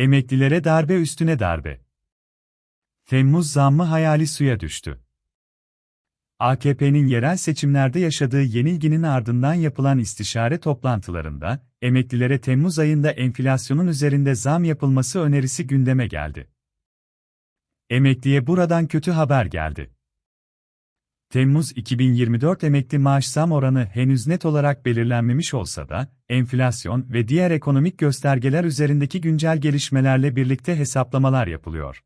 Emeklilere darbe üstüne darbe. Temmuz zammı hayali suya düştü. AKP'nin yerel seçimlerde yaşadığı yenilginin ardından yapılan istişare toplantılarında, emeklilere Temmuz ayında enflasyonun üzerinde zam yapılması önerisi gündeme geldi. Emekliye buradan kötü haber geldi. Temmuz 2024 emekli maaş zam oranı henüz net olarak belirlenmemiş olsa da, enflasyon ve diğer ekonomik göstergeler üzerindeki güncel gelişmelerle birlikte hesaplamalar yapılıyor.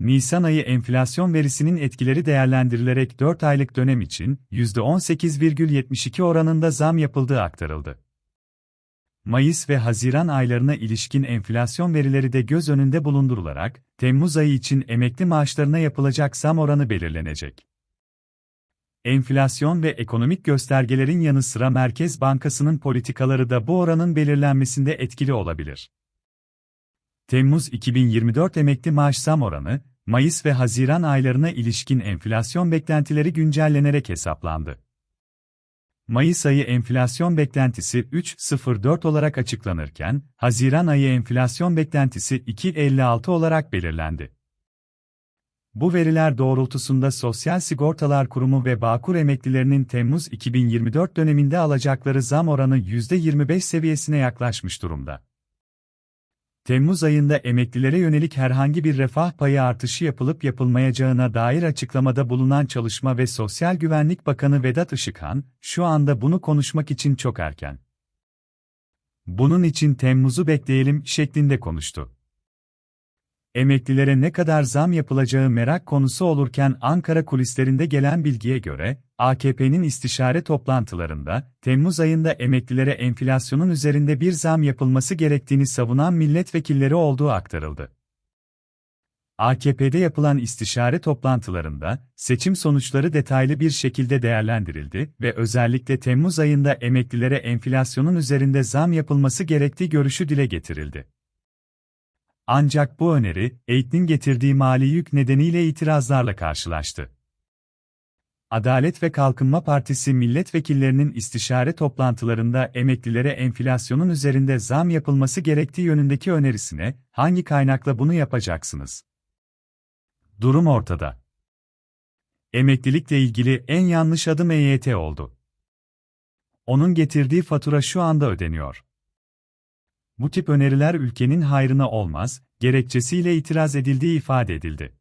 Nisan ayı enflasyon verisinin etkileri değerlendirilerek 4 aylık dönem için %18,72 oranında zam yapıldığı aktarıldı. Mayıs ve Haziran aylarına ilişkin enflasyon verileri de göz önünde bulundurularak, Temmuz ayı için emekli maaşlarına yapılacak zam oranı belirlenecek. Enflasyon ve ekonomik göstergelerin yanı sıra Merkez Bankası'nın politikaları da bu oranın belirlenmesinde etkili olabilir. Temmuz 2024 emekli maaş zam oranı, Mayıs ve Haziran aylarına ilişkin enflasyon beklentileri güncellenerek hesaplandı. Mayıs ayı enflasyon beklentisi 3.04 olarak açıklanırken, Haziran ayı enflasyon beklentisi 2.56 olarak belirlendi. Bu veriler doğrultusunda Sosyal Sigortalar Kurumu ve Bağkur emeklilerinin Temmuz 2024 döneminde alacakları zam oranı %25 seviyesine yaklaşmış durumda. Temmuz ayında emeklilere yönelik herhangi bir refah payı artışı yapılıp yapılmayacağına dair açıklamada bulunan Çalışma ve Sosyal Güvenlik Bakanı Vedat Işıkhan, şu anda bunu konuşmak için çok erken. Bunun için Temmuz'u bekleyelim şeklinde konuştu emeklilere ne kadar zam yapılacağı merak konusu olurken Ankara kulislerinde gelen bilgiye göre, AKP'nin istişare toplantılarında, Temmuz ayında emeklilere enflasyonun üzerinde bir zam yapılması gerektiğini savunan milletvekilleri olduğu aktarıldı. AKP'de yapılan istişare toplantılarında, seçim sonuçları detaylı bir şekilde değerlendirildi ve özellikle Temmuz ayında emeklilere enflasyonun üzerinde zam yapılması gerektiği görüşü dile getirildi. Ancak bu öneri, eğitimin getirdiği mali yük nedeniyle itirazlarla karşılaştı. Adalet ve Kalkınma Partisi milletvekillerinin istişare toplantılarında emeklilere enflasyonun üzerinde zam yapılması gerektiği yönündeki önerisine, hangi kaynakla bunu yapacaksınız? Durum ortada. Emeklilikle ilgili en yanlış adım EYT oldu. Onun getirdiği fatura şu anda ödeniyor. Bu tip öneriler ülkenin hayrına olmaz, gerekçesiyle itiraz edildiği ifade edildi.